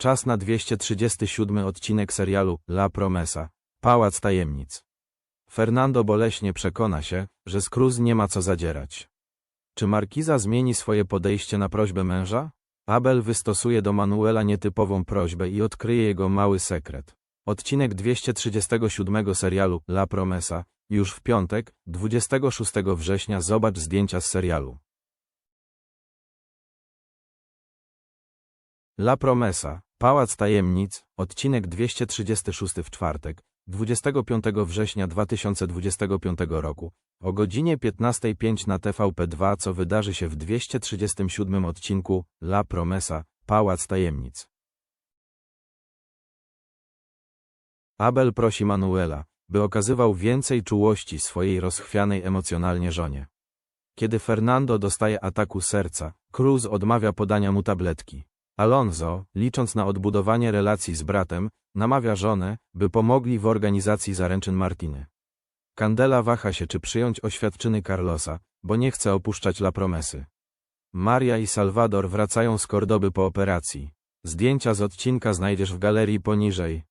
Czas na 237 odcinek serialu La Promesa. Pałac Tajemnic. Fernando boleśnie przekona się, że z Cruz nie ma co zadzierać. Czy Markiza zmieni swoje podejście na prośbę męża? Abel wystosuje do Manuela nietypową prośbę i odkryje jego mały sekret. Odcinek 237 serialu La Promesa. Już w piątek, 26 września zobacz zdjęcia z serialu. La Promesa, Pałac Tajemnic, odcinek 236 w czwartek, 25 września 2025 roku, o godzinie 15.05 na TVP2, co wydarzy się w 237 odcinku La Promesa, Pałac Tajemnic. Abel prosi Manuela, by okazywał więcej czułości swojej rozchwianej emocjonalnie żonie. Kiedy Fernando dostaje ataku serca, Cruz odmawia podania mu tabletki. Alonso, licząc na odbudowanie relacji z bratem, namawia żonę, by pomogli w organizacji zaręczyn Martiny. Candela waha się, czy przyjąć oświadczyny Carlosa, bo nie chce opuszczać La Promesy. Maria i Salvador wracają z Kordoby po operacji. Zdjęcia z odcinka znajdziesz w galerii poniżej.